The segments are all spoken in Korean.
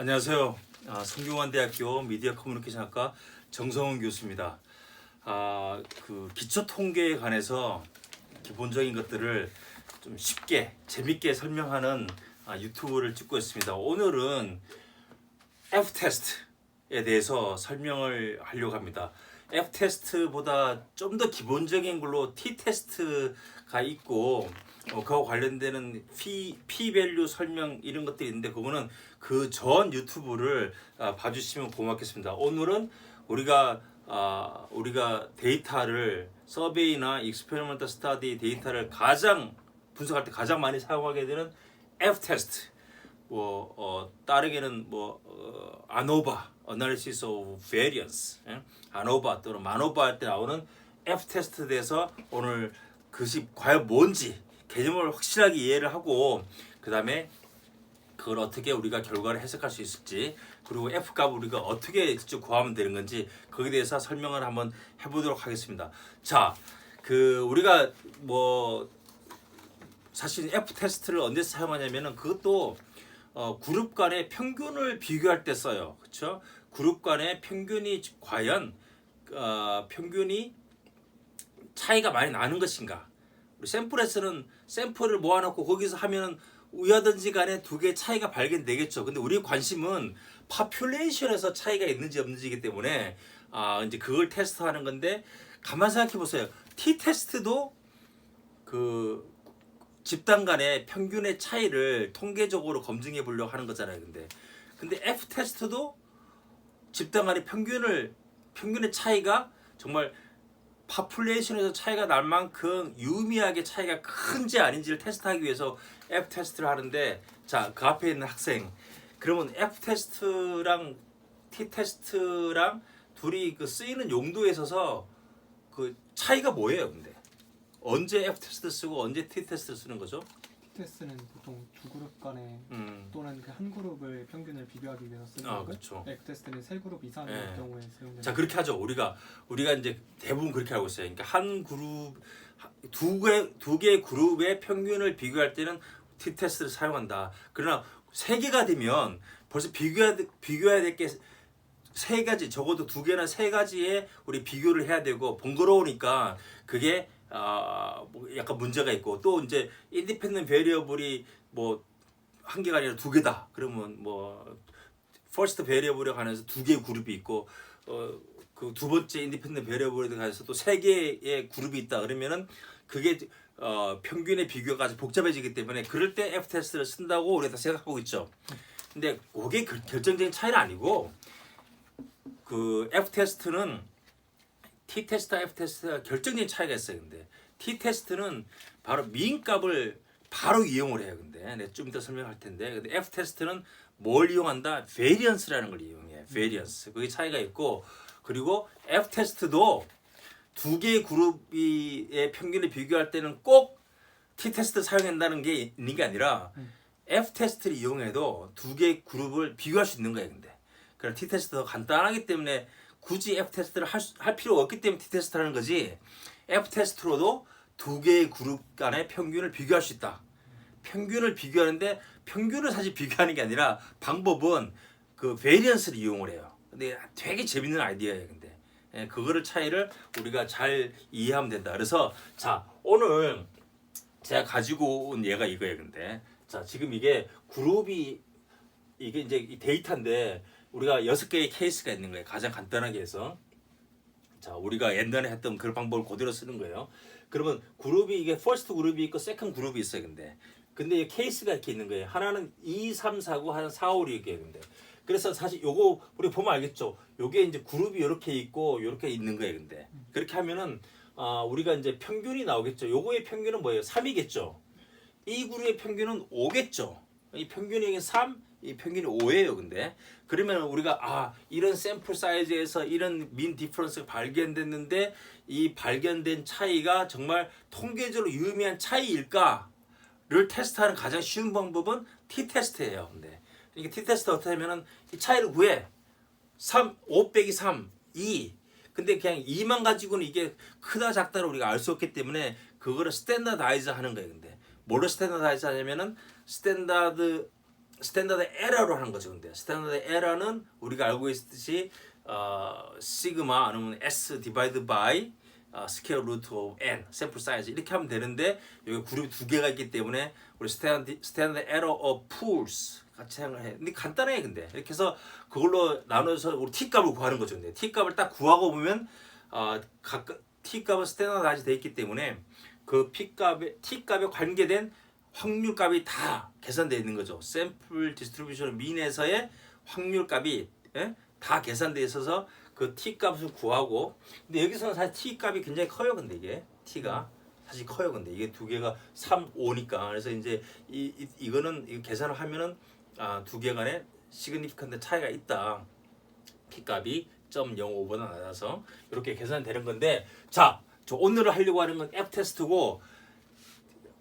안녕하세요. 아, 성균관대학교 미디어 커뮤니케이션학과 정성훈 교수입니다. 아, 그 기초 통계에 관해서 기본적인 것들을 좀 쉽게 재밌게 설명하는 아, 유튜브를 찍고 있습니다. 오늘은 F 테스트에 대해서 설명을 하려고 합니다. F 테스트보다 좀 더 기본적인 걸로 T 테스트가 있고 어, 그와 관련되는 P, P 밸류 설명 이런 것들이 있는데 그거는 그 전 유튜브를 아, 봐주시면 고맙겠습니다. 오늘은 우리가 아, 우리가 데이터를 서베이나 익스페리먼트 스타디 데이터를 가장 분석할 때 가장 많이 사용하게 되는 F 테스트 뭐 어, 따르게는 뭐 어, 아노바 Analysis of Variance 예? 아노바 또는 마노바 할때 나오는 F 테스트에 대해서 오늘 그것이 과연 뭔지 개념을 확실하게 이해를 하고 그 다음에 그걸 어떻게 우리가 결과를 해석할 수 있을지 그리고 F 값을 우리가 어떻게 직접 구하면 되는 건지 거기에 대해서 설명을 한번 해보도록 하겠습니다. 자, 그 우리가 뭐 사실 F 테스트를 언제 사용하냐면은 그것도 어, 그룹 간의 평균을 비교할 때 써요. 그렇죠? 그룹 간의 평균이 과연 어, 평균이 차이가 많이 나는 것인가? 우리 샘플에서는 샘플을 모아놓고 거기서 하면은 우야든지 간에 두 개 차이가 발견되겠죠. 근데 우리 관심은 파퓰레이션에서 차이가 있는지 없는지이기 때문에 아 이제 그걸 테스트하는 건데 가만 생각해 보세요. T 테스트도 그 집단 간의 평균의 차이를 통계적으로 검증해 보려고 하는 거잖아요. 근데 근데 F 테스트도 집단 간의 평균을 평균의 차이가 정말 파퓰레이션에서 차이가 날 만큼 유의미하게 차이가 큰지 아닌지를 테스트하기 위해서 F 테스트를 하는데 자 그 앞에 있는 학생 그러면 F 테스트랑 T 테스트랑 둘이 그 쓰이는 용도에 있어서 그 차이가 뭐예요 근데 언제 F 테스트 쓰고 언제 T 테스트 쓰는 거죠? 테스트는 보통 두 그룹 간의 음. 또는 그 한 그룹을 평균을 비교하기 위해서 쓰는 아, 거고 그렇죠. F 테스트는 세 그룹 이상의 네. 경우에 사용되는 자 그렇게 하죠. 우리가 우리가 이제 대부분 그렇게 하고 있어요. 그러니까 한 그룹 두개두 개의 그룹의 평균을 비교할 때는 T 테스트를 사용한다. 그러나 세 개가 되면 벌써 비교해야 돼- 비교해야 될 게 세 가지 적어도 두 개나 세 가지의 우리 비교를 해야 되고 번거로우니까 그게 아, 뭐 약간 문제가 있고 또 이제 인디펜던 베리어블이 뭐 한 개가 아니라 두 개다. 그러면 뭐 퍼스트 베리어블에 관해서 두 개의 그룹이 있고 어 그 두 번째 인디펜던 베리어블에 관해서 또 세 개의 그룹이 있다. 그러면은 그게 어 평균의 비교가 아주 복잡해지기 때문에 그럴 때 F 테스트를 쓴다고 우리가 다 생각하고 있죠. 근데 그게 그- 결정적인 차이는 아니고 그 F 테스트는 T 테스트와 F 테스트가 결정적인 차이가 있어요. 근데 T 테스트는 바로 미인 값을 바로 이용을 해요. 근데 내가 좀 이따 설명할 텐데 근데 F 테스트는 뭘 이용한다? 베리언스라는 걸 이용해. 베리언스. 그게 차이가 있고 그리고 F 테스트도 두 개의 그룹의 평균을 비교할 때는 꼭 T 테스트 사용한다는 게 있는 게 아니라 F 테스트를 이용해도 두 개의 그룹을 비교할 수 있는 거예요. 근데 그래 T 테스트 더 간단하기 때문에 굳이 F 테스트를 할, 수- 할 필요 없기 때문에 T 테스트 하는 거지. F 테스트로도 두 개의 그룹 간의 평균을 비교할 수 있다. 평균을 비교하는데 평균을 사실 비교하는 게 아니라 방법은 그 베리언스를 이용을 해요. 근데 되게 재밌는 아이디어예요. 근데 예, 그거를 차이를 우리가 잘 이해하면 된다. 그래서 자 오늘 제가 가지고 온 얘가 이거예요. 근데 자 지금 이게 그룹이 이게 이제 이 데이터인데 우리가 여섯 개의 케이스가 있는 거예요. 가장 간단하게 해서 자 우리가 옛날에 했던 그 방법을 그대로 쓰는 거예요. 그러면 그룹이 이게 퍼스트 그룹이 있고 세컨 그룹이 있어요. 근데 근데 이 케이스가 이렇게 있는 거예요. 하나는 2, 3, 4, 9, 하나는 4, 5, 6 이렇게 있는데 그래서 사실 요거 우리 보면 알겠죠. 요게 이제 그룹이 이렇게 있고 이렇게 있는 거예요. 근데 그렇게 하면은 아 우리가 이제 평균이 나오겠죠. 요거의 평균은 뭐예요? 3이겠죠. 이 그룹의 평균은 5겠죠. 이 평균이 이게 3, 이 평균이 5예요. 근데 그러면 우리가 아 이런 샘플 사이즈에서 이런 민 디퍼런스가 발견됐는데 이 발견된 차이가 정말 통계적으로 유의미한 차이일까를 테스트하는 가장 쉬운 방법은 T 테스트예요. 근데 이게 T 테스트 어떻게 하면은 이 차이를 구해 3, 5 빼기 3, 2. 근데 그냥 2만 가지고는 이게 크다 작다를 우리가 알 수 없기 때문에 그거를 스탠다드아이즈 하는 거예요. 근데 뭐를 스탠다드아이즈 하냐면은 스탠다드 스탠다드 에러로 하는 거죠. 근데 스탠다드 에러는 우리가 알고 있듯이 어, 시그마 아니면 s 디바이드 바이 어, 스퀘어 루트 오브 n 샘플 사이즈 이렇게 하면 되는데 여기 그룹이 두 개가 있기 때문에 우리 스탠다드 에러 오브 풀스 같이 생각을 해. 근데 간단해 근데 이렇게 해서 그걸로 나눠서 우리 t 값을 구하는 거죠. 근데 t 값을 딱 구하고 보면 어, 각 t 값은 스탠다드하지 돼 있기 때문에 그 p 값에 t 값에 관계된 확률 값이 다 계산되어 있는 거죠. 샘플 디스트리뷰션 민에서의 확률 값이 예? 다 계산되어 있어서 그 t 값을 구하고 근데 여기서는 사실 t 값이 굉장히 커요. 근데 이게 t가 사실 커요. 근데 이게 두 개가 3, 5니까 그래서 이제 이, 이 이거는 이 계산을 하면은 아, 두 개 간에 시그니피컨트 차이가 있다. t 값이 0.05보다 낮아서 이렇게 계산되는 건데 자, 저 오늘 하려고 하는 건 F 테스트고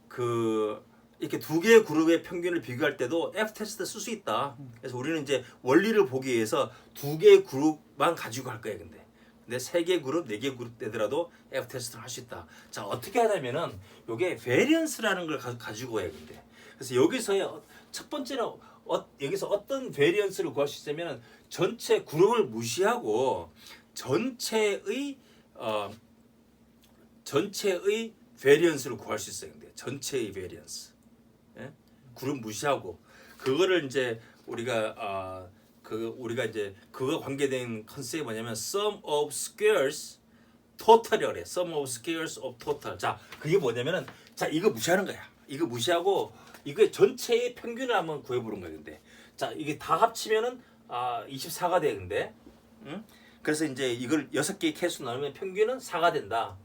그 이렇게 두 개의 그룹의 평균을 비교할 때도 F 테스트 쓸 수 있다. 그래서 우리는 이제 원리를 보기 위해서 두 개의 그룹만 가지고 할 거예요. 근데 근데 세 개 그룹, 네 개 그룹 되더라도 F 테스트를 할 수 있다. 자 어떻게 하냐면은 요게 베리언스라는 걸 가, 가지고 해요. 근데 그래서 여기서의 어- 첫 번째는 어, 여기서 어떤 베리언스를 구할 수 있냐면은 전체 그룹을 무시하고 전체의 어, 전체의 베리언스를 구할 수 있어요. 근데 전체의. 예? 그룹 무시하고 그거를 이제 우리가 아, 그 우리가 이제 그거 관계된 컨셉이 뭐냐면 sum of squares total이라고 그래. sum of squares of total. 자, 그게 뭐냐면은 자, 이거 무시하는 거야. 이거 무시하고 이거 전체의 평균을 한번 구해 보는 거야, 근데. 자, 이게 다 합치면은 아, 24가 돼, 근데. 응? 그래서 이제 이걸 여섯 개의 개수 나누면 평균은 4가 된다.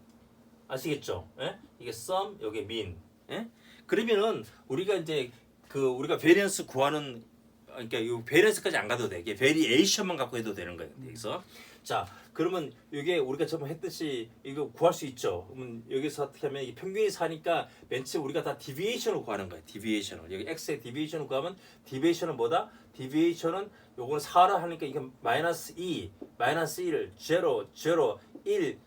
아시겠죠? 예? 이게 sum, 여기 mean. 예? 그러면은 우리가 이제 그 우리가 베리언스 구하는 그러니까 이 베리언스까지 안 가도 돼. 이게 베리에이션만 갖고 해도 되는 거예요. 여기서 자 그러면 이게 우리가 처음 했듯이 이거 구할 수 있죠. 그러면 여기서 어떻게 하면 이 평균이 사니까 맨 처음 우리가 다 디비에이션을 구하는 거예요. 디비에이션을 여기 x의 디비에이션을 구하면 디비에이션은 뭐다? 디비에이션은 요거는 4라 하니까 이게 마이너스 2, 마이너스 1, 제로, 제로, 1,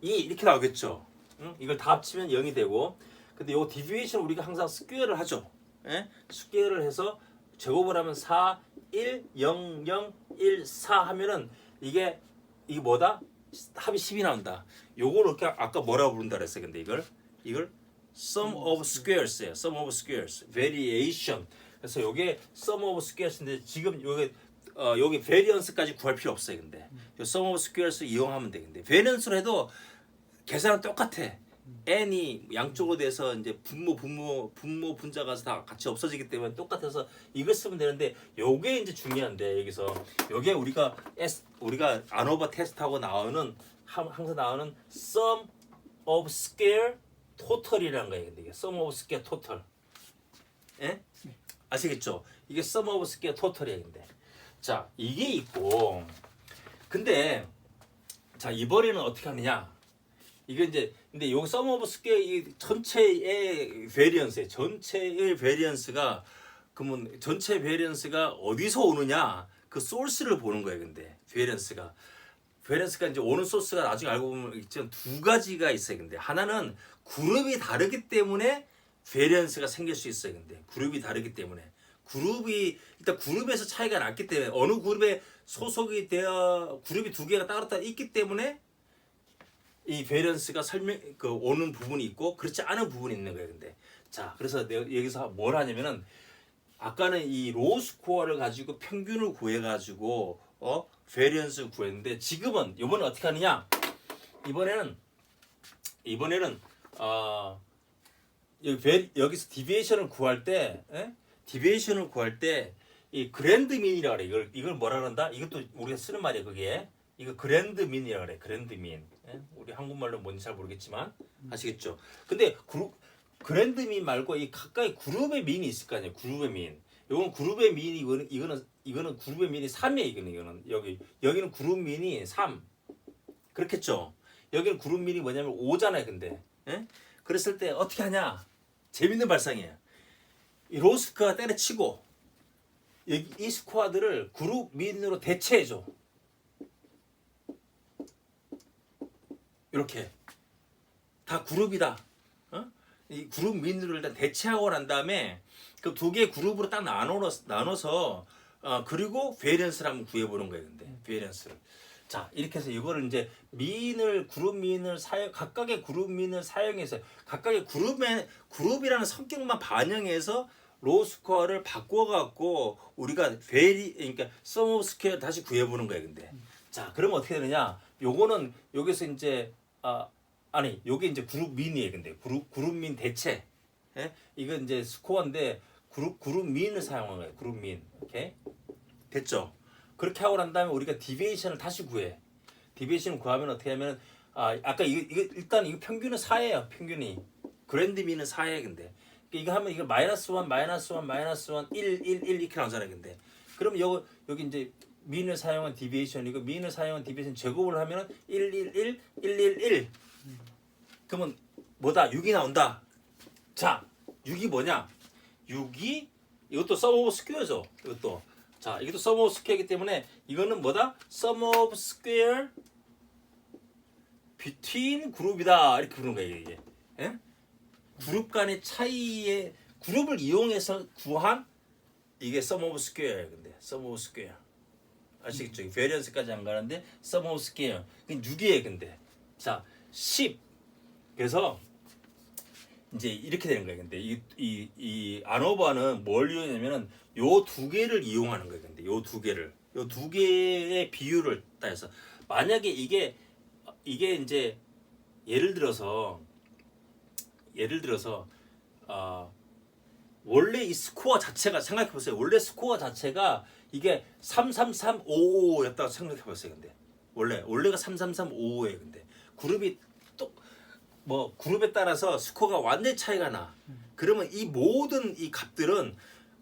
2 이렇게 나오겠죠. 응? 이걸 다 합치면 0이 되고 근데 요 디비에이션 우리가 항상 스퀘어를 하죠. 예? 스퀘어를 해서 제곱을 하면 4, 1, 0, 0, 1, 4 하면은 이게 이게 뭐다? 합이 10이 나온다. 요걸 이렇게 아까 뭐라고 부른다 그랬어요. 근데 이걸 이걸 sum of squares예요. sum of squares. variation. 그래서 요게 sum of squares인데 지금 요게 어 여기 variance까지 구할 필요 없어요. 근데 요 sum of squares 이용하면 돼. 근데 variance로 해도 계산은 똑같아. N이 양쪽으로 돼서 이제 분모 분모 분모 분자가 다 같이 없어지기 때문에 똑같아서 이걸 쓰면 되는데 요게 이제 중요한데 여기서 요게 우리가 S 우리가 안오버 테스트하고 나오는 함- 항상 나오는 sum of square total이라는 거예요. 이게 sum of square total. 예? 아시겠죠? 이게 sum of square total이에요. 근데 자 이게 있고 근데 자 이번에는 어떻게 하느냐? 이게 이제 근데 요 sum of square 이 전체의 베리언스 전체의 베리언스가 그러면 전체 베리언스가 어디서 오느냐? 그 소스를 보는 거예요 근데 베리언스가. 베리언스가 이제 오는 소스가 나중에 알고 보면 있지만 두 가지가 있어요 근데. 하나는 그룹이 다르기 때문에 베리언스가 생길 수 있어요 근데. 그룹이 다르기 때문에. 그룹이 일단 그룹에서 차이가 났기 때문에 어느 그룹에 소속이 되어 그룹이 두 개가 따로 따로 있기 때문에 이 베런스가 설명 그 오는 부분이 있고 그렇지 않은 부분이 있는 거예요. 근데 자 그래서 내가 여기서 뭘 하냐면은 아까는 이 로우 스코어를 가지고 평균을 구해 가지고 어 베리언스 구했는데 지금은 이번에 어떻게 하느냐 이번에는 이번에는 어 여기 베, 여기서 디비에이션을 구할 때 에? 디비에이션을 구할 때 이 그랜드 민이라 그래 이걸 이걸 뭐라 그런다 이것도 우리가 쓰는 말이야 그게 이거 그랜드 민이라 그래 그랜드 민 예? 우리 한국말로 뭔지 잘 모르겠지만 아시겠죠? 근데 그룹 그랜드 민 말고 이 가까이 그룹의 민이 있을 거 아니에요 그룹의 민. 이건 그룹의 민이 이거는 이거는 이거는 그룹의 민이 3이에요 이거는. 이거는 여기 여기는 그룹 민이 3 그렇겠죠? 여기는 그룹 민이 뭐냐면 5잖아요 근데. 예? 그랬을 때 어떻게 하냐? 재밌는 발상이에요. 이 로스크가 때려치고 이, 이 스쿼드를 그룹 민으로 대체해 줘 이렇게 다 그룹이다. 어? 이 그룹 민으로 일단 대체하고 난 다음에 그 두 개의 그룹으로 딱 나눠 나눠서 어, 그리고 베리언스를 한번 구해보는 거예요. 근데 베리언스를. 자 이렇게 해서 이거를 이제 민을 그룹 민을 사용 각각의 그룹 민을 사용해서 각각의 그룹의 그룹이라는 성격만 반영해서 로우 스코어를 바꿔 갖고 우리가 베리 그러니까 서머 스퀘어 다시 구해 보는 거예요 근데 자 그러면 어떻게 되느냐 요거는 여기서 이제 아 아니 요게 이제 그룹 민이에요 근데. 그룹 그룹 민 대체. 예? 이거 이제 스코어인데 그룹 그룹 민을 사용한 거예요 그룹 민. 오케이? 됐죠? 그렇게 하고 난 다음에 우리가 디비에이션을 다시 구해. 디비에이션 구하면 어떻게 하면 아 아까 이거, 이거 일단 이거 평균은 4예요 평균이. 그랜드 민은 4예 근데. 이거 하면 이거 마이너스 1 마이너스 1 마이너스 1 1 1 1 이렇게 나오잖아요 근데. 그럼 여기 여기 이제 민을 사용한 디비에이션이고 민을 사용한 디비에이션 제곱을 하면은 1 1 1 1 1 1 그러면 뭐다? 6이 나온다. 자 6이 뭐냐? 6이 이것도 sum of square죠 이것도. 자 이것도 sum of square이기 때문에 이거는 뭐다? sum of square between 그룹이다. 이렇게 부르는 거예요 이게. 예? 그룹 간의 차이에 그룹을 이용해서 구한 이게 sum of square예요 근데 sum of square 아시겠죠? 베리언스까지 안 가는데 sum of 그게 6이에요 근데 자 10. 그래서 이제 이렇게 되는 거예요. 근데 이 이 이 아노바는 뭘 이용하냐면은 요 두 개를 이용하는 거예요. 근데 요 두 개를 요 두 개의 비율을 따서 만약에 이게 이게 이제 예를 들어서 예를 들어서 아 원래 이 스코어 자체가 생각해 보세요. 원래 스코어 자체가 이게 33355였다고 생각해 보세요. 근데 원래 원래가 33355예요. 근데 그룹이 또뭐 그룹에 따라서 스코어가 완전 히 차이가 나. 그러면 이 모든 이 값들은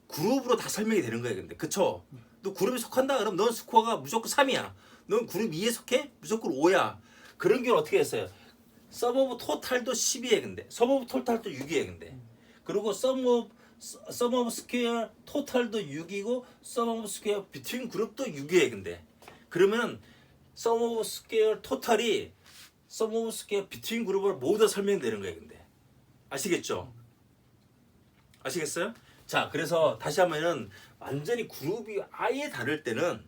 그룹으로 다 설명이 되는 거예요. 근데 그쵸? 너 그룹에 속한다 그럼 넌 스코어가 무조건 3이야. 넌 그룹 2에 속해? 무조건 5야. 그런 경우 어떻게 했어요? 서버브 토탈도 10이에요. 근데 서버브 토탈도 6이에요. 근데 그리고 서브 서브 스퀘어 토탈도 6이고 서브 스퀘어 비트윈 그룹도 6이에요. 근데 그러면은 서브 스퀘어 토탈이 서브 스퀘어 비트윈 그룹을 모두 다 설명되는 거예요. 근데 아시겠죠? 아시겠어요? 자, 그래서 다시 하면은 완전히 그룹이 아예 다를 때는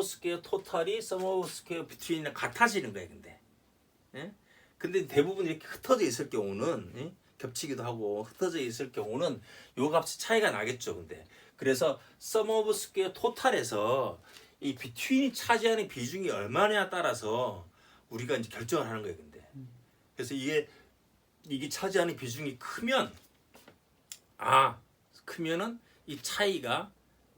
square 토탈이 square between이랑 같아지는 거예요, 근데. 예? 근데 대부분 이렇게 흩어져 있을 경우는 예? 겹치기도 하고 흩어져 있을 경우는 요 값이 차이가 나겠죠, 근데. 그래서 sum of square 토탈에서 이 between이 차지하는 비중이 얼마냐에 따라서 우리가 이제 결정을 하는 거예요, 근데. 그래서 이게 이게 차지하는 비중이 크면 아 크면은 이 차이가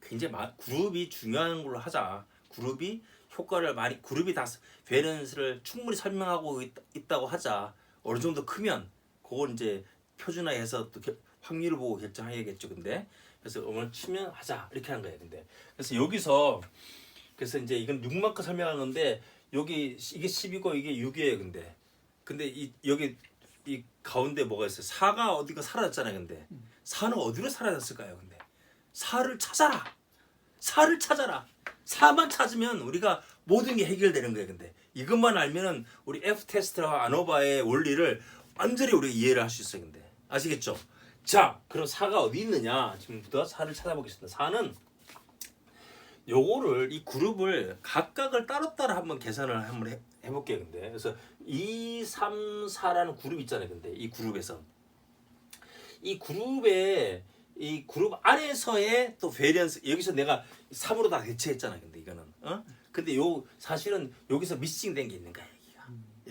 굉장히 마, 그룹이 중요한 걸로 하자. 그룹이 효과를 많이 그룹이 다 베런스를 충분히 설명하고 있, 있다고 하자. 어느 정도 크면 그걸 이제 표준화해서 또 겨- 확률을 보고 결정해야겠죠. 근데 그래서 오늘 치면 하자 이렇게 하는 거예요. 근데 그래서 여기서 그래서 이제 이건 6만큼 설명하는 건데 여기 이게 10이고 이게 6이에요. 근데 근데 이 여기 이 가운데 뭐가 있어요? 4가 어디가 사라졌잖아요. 근데 4는 어디로 사라졌을까요? 근데 4를 찾아라. 4를 찾아라. 4만 찾으면 우리가 모든 게 해결되는 거예요. 근데 이것만 알면은 우리 F 테스트와 아노바의 원리를 완전히 우리가 이해를 할 수 있어요. 근데 아시겠죠? 자, 그럼 4가 어디 있느냐? 지금부터 4를 찾아보겠습니다. 4는 요거를 이 그룹을 각각을 따로따로 한번 계산을 한번 해, 해볼게요. 근데 그래서 2, 3, 4라는 그룹 있잖아요. 근데 이 그룹에서 이 그룹에 이 그룹 안에서의 또 베리언스 여기서 내가 3으로 다 대체했잖아요. 근데 이거는 어? 근데 요 사실은 여기서 미싱된 게 있는 거야.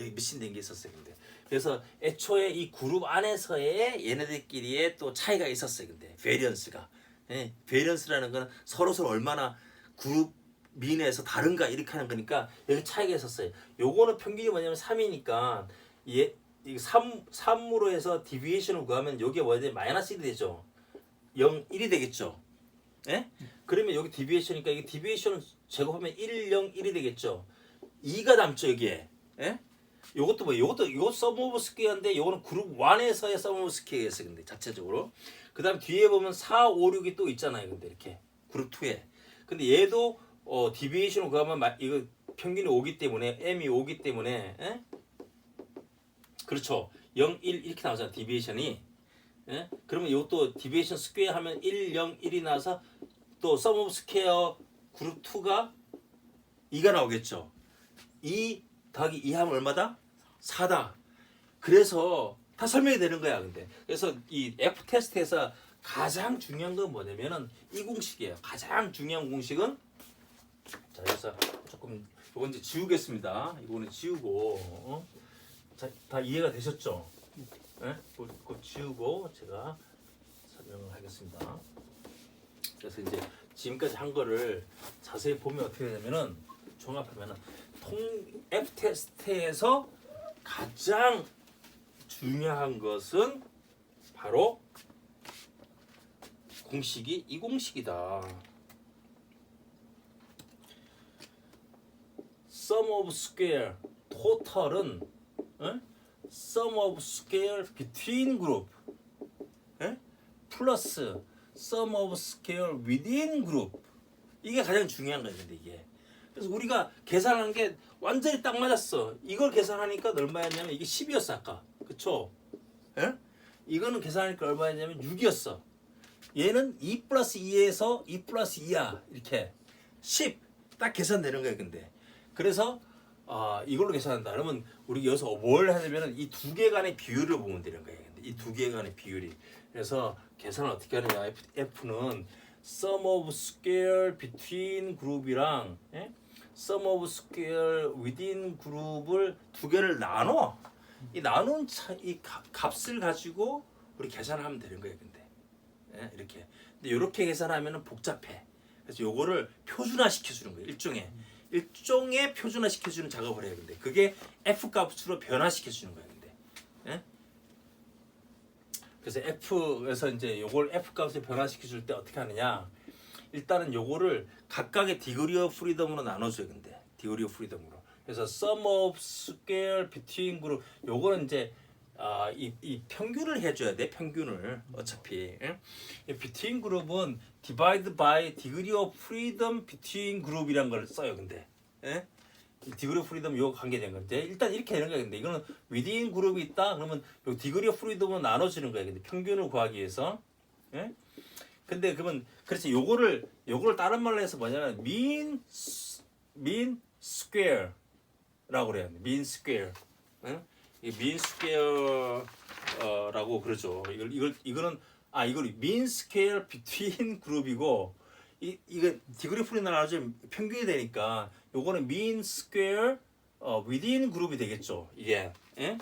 여기 미싱된 게 있었어요. 근데 그래서 애초에 이 그룹 안에서의 얘네들끼리의 또 차이가 있었어요. 근데 베리언스가 예, 베리언스라는 건 서로 서로 얼마나 그룹 민에서 다른가 이렇게 하는 거니까 여기 차이가 있었어요. 요거는 평균이 뭐냐면 3이니까 얘 이거 3 3으로 해서 디비에이션을 구하면 여기에 뭐야 돼? 마이너스 1이 되죠. 0 1이 되겠죠. 예? 그러면 여기 디비에이션이니까 이게 디비에이션 제곱하면 1 0 1이 되겠죠. 2가 남죠, 여기에. 예? 요것도 뭐 요것도 이거 서브 오브 스퀘어인데 요거는 그룹 1에서의 서브 오브 스퀘어였어요. 근데 자체적으로. 그다음 뒤에 보면 4 5 6이 또 있잖아요. 근데 이렇게 그룹 2에. 근데 얘도 어 디비에이션을 구하면 마- 이거 평균이 오기 때문에 m이 오기 때문에 예? 그렇죠. 0, 1 이렇게 나오잖아. 디비에이션이. 예? 그러면 이것도 디비에이션 스퀘어 하면 1, 0, 1이 나서 또 서브 오브 스퀘어 그룹 2가 2가 나오겠죠. 2 더하기 2 하면 얼마다? 4다. 그래서 다 설명이 되는 거야, 근데. 그래서 이 F 테스트에서 가장 중요한 건 뭐냐면은 이 공식이에요. 가장 중요한 공식은 자, 그래서 조금 이건 이제 지우겠습니다. 이거는 지우고 어? 자, 다 이해가 되셨죠? 예? 그, 그 지우고 제가 설명을 하겠습니다. 그래서 이제 지금까지 한 거를 자세히 보면 어떻게 되냐면은 종합하면은 통 F 테스트에서 가장 중요한 것은 바로 공식이 이 공식이다. sum of square total은 어? sum of square between group 예? 플러스 sum of square within group 이게 가장 중요한 거예요 근데 이게 그래서 우리가 계산한 게 완전히 딱 맞았어. 이걸 계산하니까 얼마였냐면 이게 10이었어 아까. 그쵸? 예? 이거는 계산하니까 얼마였냐면 6이었어. 얘는 2 플러스 2에서 2 플러스 2야 이렇게. 10 딱 계산되는 거예요 근데. 그래서 아 이걸로 계산한다. 그러면 우리 여기서 뭘 하냐면은 이 두 개 간의 비율을 보면 되는 거예요 이 두 개 간의 비율이. 그래서 계산을 어떻게 하느냐. F, F는 sum of square between group이랑 예? Sum of square within group을 두 개를 나눠. 이 나눈 차, 이 값- 값을 가지고 우리 계산하면 되는 거예요 근데. 예? 이렇게. 근데 이렇게 계산하면은 복잡해. 그래서 요거를 표준화 시켜주는 거예요 일종의. 일종의 표준화 시켜주는 작업을 해요 근데. 그게 f 값으로 변화시켜 주는 거예요 근데. 예? 그래서 f에서 이제 요걸 f 값을 변화시켜 줄 때 어떻게 하느냐 일단은 요거를 각각의 디그리 오브 프리덤으로 나눠줘요 근데. 디그리 오브 프리덤으로. 그래서 sum of square between group 요거는 이제 아, 이, 이 평균을 해줘야 돼 평균을 어차피. 예? 이 between group은 divide by degree of freedom between group이란 걸 써요 근데. degree of freedom 요 관계된 건데. 일단 이렇게 되는 거야 근데. 이거는 within group이 있다? 그러면 요 of freedom은 나눠지는 거야 근데. 평균을 구하기 위해서. 예? 근데 그러면 그래서 요거를 요거를 다른 말로 해서 뭐냐면 mean mean square라고 그래요 mean square 예? 이 mean square라고 그러죠 이걸 이걸 이거는 아 이걸 mean square between group이고 이 이거 디그리 프리 나눠지 평균이 되니까 요거는 mean square 어, within group이 되겠죠 이게 예?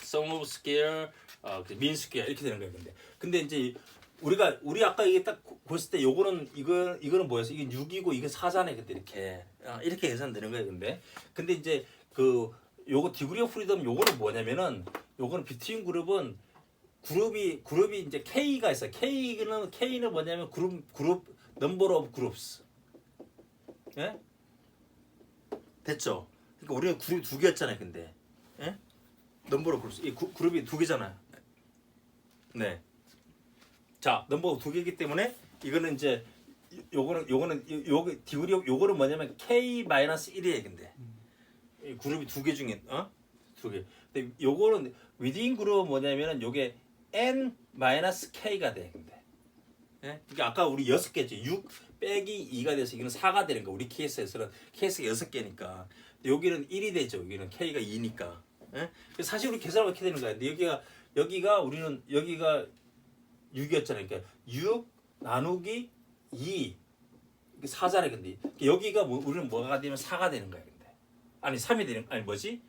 sum of square 어, 그 mean square 이렇게 되는 거예요 근데 근데 이제 우리가 우리 아까 이게 딱 봤을 때 요거는 이거 이거는 뭐였어 이게 6이고 이게 4잖아요 근데 이렇게 아, 이렇게 계산되는 거예요 근데 근데 이제 그 요거 디그리 오브 프리덤 요거는 뭐냐면은 요거는 비트윈 그룹은 그룹이 그룹이 이제 K가 있어. K는 K는 뭐냐면 그룹 그룹 넘버 오브 그룹스. 예? 됐죠? 그러니까 우리는 그룹 두 개였잖아요, 근데. 예? 넘버 오브 그룹스. 이 구- 그룹이 두 개잖아요. 네. 자, 넘버 두 개이기 때문에 이거는 이제 요거는 요거는 요- 요거 디그리 요거는 뭐냐면 K 마이너스 1이에요, 근데. 이 그룹이 두 개 중에 어? 두 개. 근데 요거는 within 그룹은 뭐냐면은 요게 n 마이너스 k가 돼. 근데. 예? 그러니까 아까 우리 여섯 개죠. 6 빼기 2가 돼서 이거는 4가 되는 거. 우리 케이스에서는 케이스가 여섯 개니까. 여기는 1이 되죠. 여기는 k가 2니까. 예? 사실 우리 계산을 이렇게 되는 거야. 근데 여기가 여기가 우리는 여기가 6이었잖아요. 그러니까 6 나누기 2 이게 4잖아요. 근데 여기가 뭐, 우리는 뭐가 되면 4가 되는 거야. 근데. 아니 3이 되는 아니 뭐지?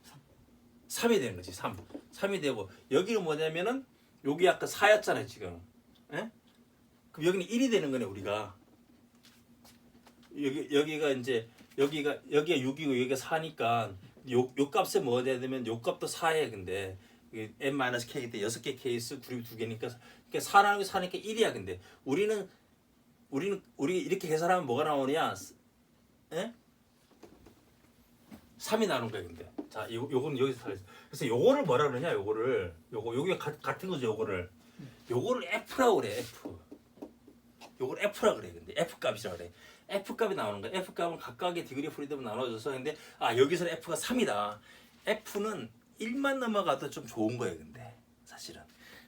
3이 되는 거지 3 3이 되고 여기는 뭐냐면은 여기 아까 4였잖아요 지금 예? 그럼 여기는 1이 되는 거네 우리가 여기 여기가 이제 여기가 여기가 6이고 여기가 4니까 요, 요 값에 뭐가 되면 요 값도 4에 근데 이게 n-k 때 6개 케이스 그룹이 두 개니까 그러니까 4라는 게 4니까 1이야 근데. 우리는 우리는 우리 이렇게 계산하면 뭐가 나오냐? 예? 3이 나오는 거야 근데. 자 요, 요거는 여기서 살렸어 그래서 요거를 뭐라 그러냐 요거를. 요거 요게 가, 같은 거죠 요거를. 요거를 F라고 그래 F. 요걸 F라 그래 근데. F 값이라 그래. F 값이 나오는 거야. F 값은 각각의 디그리 프리덤 나눠져서 근데 아 여기서는 F가 3이다. F는 1만 넘어가도 좀 좋은 거예요 근데. 사실은.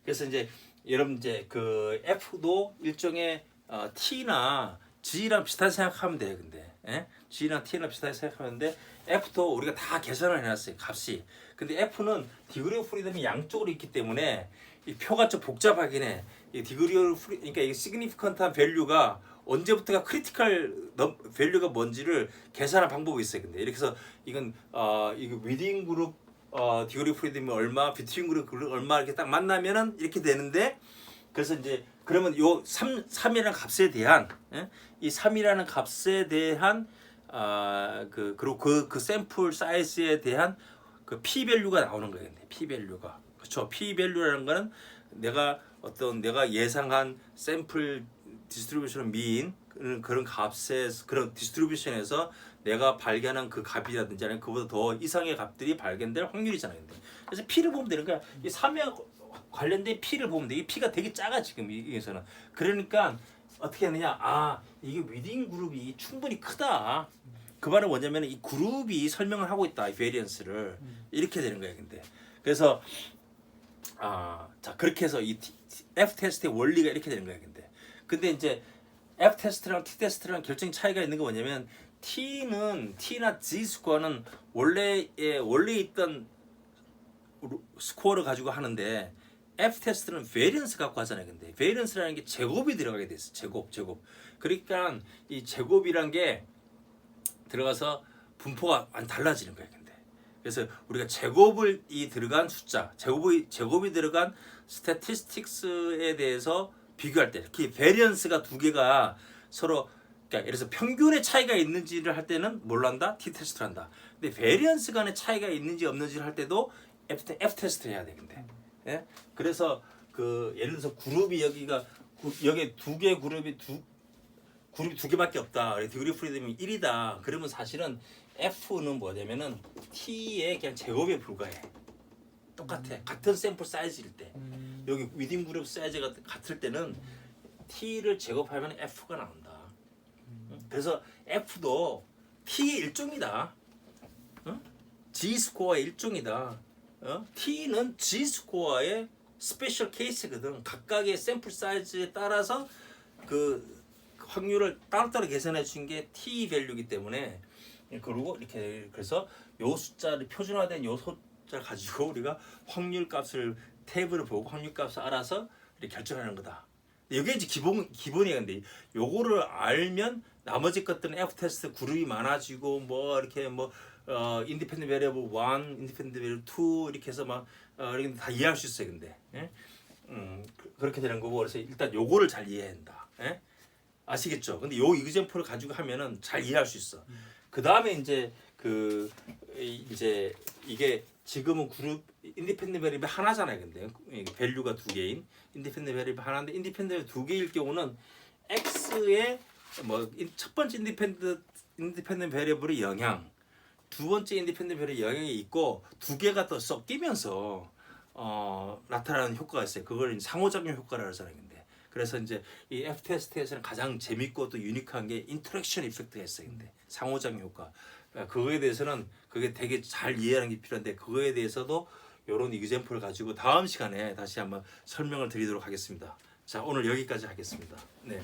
그래서 이제 여러분 이제 그 F도 일종의 어, T나 G랑 비슷하게 생각하면 돼요. 근데 예? G랑 T랑 비슷하게 생각하는데 F도 우리가 다 계산을 해놨어요. 값이. 근데 F는 디그리 오브 프리덤이 양쪽으로 있기 때문에 이 표가 좀 복잡하긴 해. 이 디그리 오브 프리 그러니까 이 시그니피컨트한 밸류가 언제부터가 크리티컬 밸류가 뭔지를 계산할 방법이 있어요. 근데 이렇게 해서 이건 어 이거 위딩 그룹 어 디그리 프리덤이 얼마, 비트윈 그룹 얼마 이렇게 딱 만나면은 이렇게 되는데 그래서 이제 그러면 요 3, 3이라는 값에 대한 예? 이 3이라는 값에 대한 아 그 그리고 그, 그 샘플 사이즈에 대한 그 p 밸류가 나오는. 근데 p 밸류가 그렇죠. p 밸류라는 거는 내가 어떤 내가 예상한 샘플 디스트리뷰션 미인 그런 값에 그런 디스트리뷰션에서 내가 발견한 그 값이라든지 아니면 그보다 더 이상의 값들이 발견될 확률이잖아요. 근데. 그래서 p를 보면 되는 거야. 이 3에 관련된 p를 보면 돼. 이 p가 되게 작아 지금 여기서는. 그러니까 어떻게 하느냐? 아 이게 위딩 그룹이 충분히 크다. 그 말은 뭐냐면 이 그룹이 설명을 하고 있다. 이 베리언스를 이렇게 되는 거예요. 근데 그래서 아자 그렇게 해서 이 F 테스트의 원리가 이렇게 되는 거예요. 근데 근데 이제 F 테스트랑 T 테스트랑 결정 차이가 있는 게 뭐냐면 T는 T나 G 스코어는 원래 예, 원래 있던 루- 스코어를 가지고 하는데 F 테스트는 베리언스 갖고 하잖아요. 근데 베리언스라는 게 제곱이 들어가게 돼 있어. 제곱, 제곱. 그러니까 이 제곱이란 게 들어가서 분포가 많이 달라지는 거예요. 근데 그래서 우리가 제곱을 이 들어간 숫자, 제곱이 제곱이 들어간 스태티스틱스에 대해서 비교할 때, 특히 베리언스가 두 개가 서로 그러니까 예를 들어서 평균의 차이가 있는지를 할 때는 뭘 한다? T 테스트를 한다. 근데 베리언스 간의 차이가 있는지 없는지를 할 때도 F, 테- F 테스트를 해야 돼. 근데 예? 그래서 그 예를 들어서 그룹이 여기가 구- 여기 두 개 그룹이 두 그룹이 두 개밖에 없다. 디그리 프리덤이 1이다. 그러면 사실은 F는 뭐냐면은 T의 그냥 제곱에 불과해. 똑같아. 같은 샘플 사이즈일 때. 음, 여기 위딩 그룹 사이즈가 같을 때는 T를 제곱하면 F가 나온다. 그래서 F도 T의 일종이다. 어? G 스코어의 일종이다. 어? T는 G 스코어의 스페셜 케이스거든. 각각의 샘플 사이즈에 따라서 그 확률을 따로따로 계산해 준 게 T 밸류이기 때문에 그리고 이렇게 그래서 요 숫자를 표준화된 요 숫자를 가지고 우리가 확률 값을 탭을 보고 확률 값을 알아서 결정하는 거다. 이게 이제 기본 기본이야 근데 요거를 알면 나머지 것들은 F 테스트 그룹이 많아지고 뭐 이렇게 뭐 어, 인디펜던트 베리어블 1, 인디펜던트 베리어블 2 이렇게 해서 막 어, 이렇게 다 이해할 수 있어요 근데 예? 음, 그- 그렇게 되는 거고 그래서 일단 요거를 잘 이해해야 한다 예? 아시겠죠? 근데 요 이그젠플을 가지고 하면은 잘 이해할 수 있어. 그 다음에 이제 그 이- 이제 이게 지금은 그룹 인디펜던트 베리블 하나잖아요. 근데 이 밸류가 두 개인 인디펜던트 베리블 하나인데 인디펜던트 두 개일 경우는 x의 뭐 첫 번째 인디펜던트 인디펜던트 베리블의 영향, 두 번째 인디펜던트 베리블 영향이 있고 두 개가 또 섞이면서 어, 나타나는 효과가 있어요. 그걸 상호작용 효과라고 하잖아요. 근데 그래서 이제 이 F 테스트에서는 가장 재밌고 또 유니크한 게 인터랙션 이펙트가 있어요. 근데 상호작용 효과. 그러니까 그거에 대해서는 그게 되게 잘 이해하는 게 필요한데 그거에 대해서도 이런 이그젠플을 가지고 다음 시간에 다시 한번 설명을 드리도록 하겠습니다. 자 오늘 여기까지 하겠습니다. 네.